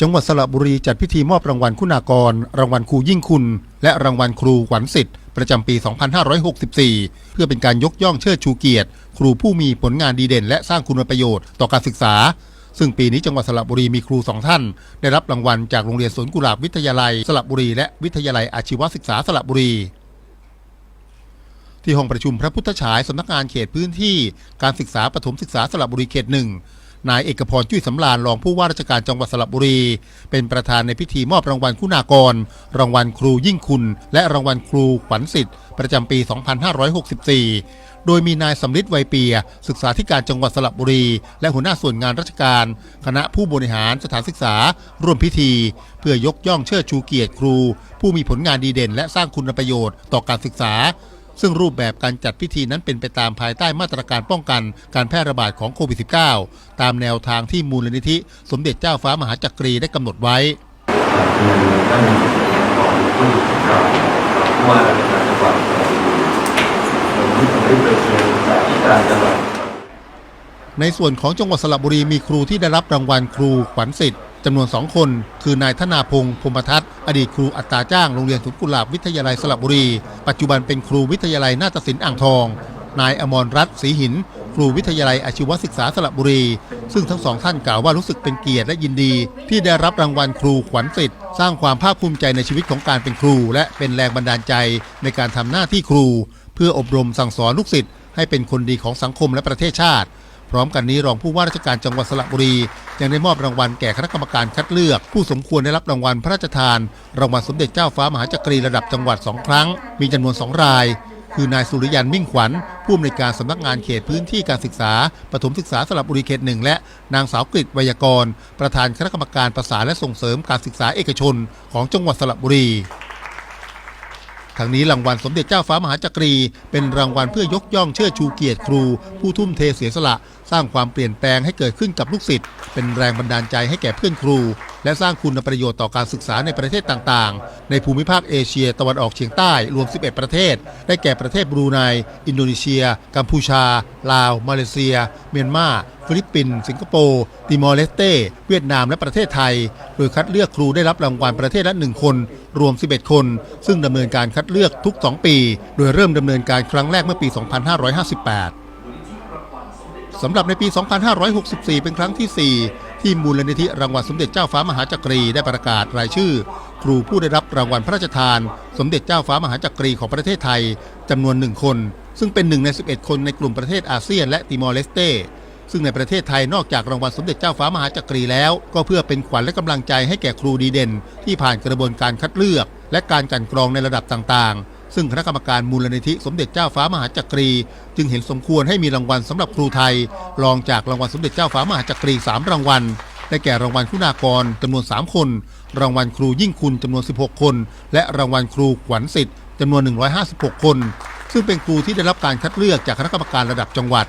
จังหวัดสระบุรีจัดพิธีมอบรางวัลคุณากร รางวัลครูยิ่งคุณ และรางวัลครูขวัญสิทธิ์ประจำปี 2564 เพื่อเป็นการยกย่องเชิดชูเกียรติ ครูผู้มีผลงานดีเด่น และสร้างคุณประโยชน์ต่อการศึกษา ซึ่งปีนี้จังหวัดสระบุรีมีครูสองท่าน ได้รับรางวัลจากโรงเรียนสวนกุหลาบวิทยาลัย สระบุรี และวิทยาลัยอาชีวศึกษาสระบุรีที่ห้องประชุมพระพุทธฉายสำนักงานเขตพื้นที่ การศึกษาปฐมศึกษาสระบุรีเขตหนึ่ง นายเอกพรจุ้ยสำราญรองผู้ว่าราชการจังหวัดสระบุรี เป็นประธานในพิธีมอบรางวัลคุณากร รางวัลครูยิ่งคุณ และรางวัลครูขวัญสิทธิ์ ประจำปี 2564 โดยมีนายสำลิดไวเปีย ศึกษาธิการจังหวัดสระบุรี และหัวหน้าส่วนงานราชการ คณะผู้บริหารสถานศึกษา ร่วมพิธี เพื่อยกย่องเชิดชูเกียรติครู ผู้มีผลงานดีเด่น และสร้างคุณประโยชน์ต่อการศึกษา ซึ่งรูปแบบการจัดพิธีนั้นเป็นไปตามภายใต้มาตรการป้องกันการแพร่ระบาดของโควิด -19 ตามแนวทางที่มูลนิธิ สมเด็จเจ้าฟ้ามหาจักรีได้กำหนดไว้ในส่วนของจังหวัดสระบุรีมีครูที่ได้รับรางวัลครูขวัญสิทธิ์จำนวนสองคน คือนายธนาพงศ์พมทัศน์ อดีตครูอัตราจ้างโรงเรียนสุนกุหลาบวิทยาลัยสระบุรี ปัจจุบันเป็นครูวิทยาลัยนาฏศิลป์อ่างทอง นายอมรรัตน์ศรีหิน ครูวิทยาลัยอาชีวศึกษาสระบุรี ซึ่งทั้งสองท่านกล่าวว่ารู้สึกเป็นเกียรติและยินดี ที่ได้รับรางวัลครูขวัญสิทธิ์สร้างความภาคภูมิใจในชีวิตของการเป็นครู และเป็นแรงบันดาลใจในการทำหน้าที่ครู เพื่ออบรมสั่งสอนลูกศิษย์ให้เป็นคนดีของสังคมและประเทศชาติ พร้อมกันนี้รองผู้ว่าราชการจังหวัดสระบุรี ยังได้มอบรางวัลแก่คณะกรรมการคัดเลือก ผู้สมควรได้รับรางวัลพระราชทาน รางวัลสมเด็จเจ้าฟ้ามหาจักรีระดับจังหวัดสองครั้ง มีจำนวนสองราย คือนายสุริยันมิ่งขวัญผู้อำนวยการสำนักงานเขตพื้นที่การศึกษาปฐมศึกษาสระบุรีเขตหนึ่งและนางสาวกฤษไวยากร ประธานคณะกรรมการประสานและส่งเสริมการศึกษาเอกชน ของจังหวัดสระบุรี ทั้งนี้รางวัลสมเด็จเจ้าฟ้ามหาจักรี เป็นรางวัลเพื่อยกย่องเชิดชูเกียรติครู ผู้ทุ่มเทเสียสละ สร้างความเปลี่ยนแปลงให้เกิดขึ้นกับลูกศิษย์เป็นแรงบันดาลใจให้แก่เพื่อนครู และสร้างคุณประโยชน์ต่อการศึกษาในประเทศต่างๆ ในภูมิภาคเอเชียตะวันออกเฉียงใต้รวม 11 ประเทศ ได้แก่ประเทศบรูไน อินโดนีเซีย กัมพูชา ลาว มาเลเซีย เมียนมา ฟิลิปปินส์สิงคโปร์ติมอร์เลสเต้ เวียดนามและประเทศไทย โดยคัดเลือกครูได้รับรางวัลประเทศละ 1 คน รวม 11 คน ซึ่งดำเนินการคัดเลือกทุก 2 ปี โดยเริ่มดำเนินการครั้งแรกเมื่อปี 2558สำหรับในปี 2564 เป็นครั้งที่ 4 ที่มูลนิธิรางวัลสมเด็จเจ้าฟ้ามหาจักรีได้ประกาศรายชื่อ ครูผู้ได้รับรางวัลพระราชทาน สมเด็จเจ้าฟ้ามหาจักรีของประเทศไทยจำนวนหนึ่งคน ซึ่งเป็นหนึ่งใน 11 คนในกลุ่มประเทศอาเซียนและติมอร์เลสเตซึ่งในประเทศไทยนอกจากรางวัลสมเด็จเจ้าฟ้ามหาจักรีแล้ว ก็เพื่อเป็นขวัญและกำลังใจให้แก่ครูดีเด่น ที่ผ่านกระบวนการคัดเลือก และการกันกรองในระดับต่างๆ ซึ่งคณะกรรมการมูลนิธิสมเด็จเจ้าฟ้ามหาจักรี จึงเห็นสมควรให้มีรางวัลสำหรับครูไทย รองจากรางวัลสมเด็จเจ้าฟ้ามหาจักรี 3 รางวัลได้แก่รางวัลคุณากรจำนวน 3 คน รางวัลครูยิ่งคุณจำนวน 16 คน และรางวัลครูขวัญสิทธิ์จำนวน 156 คน ซึ่งเป็นครูที่ได้รับการคัดเลือกจากคณะกรรมการระดับจังหวัด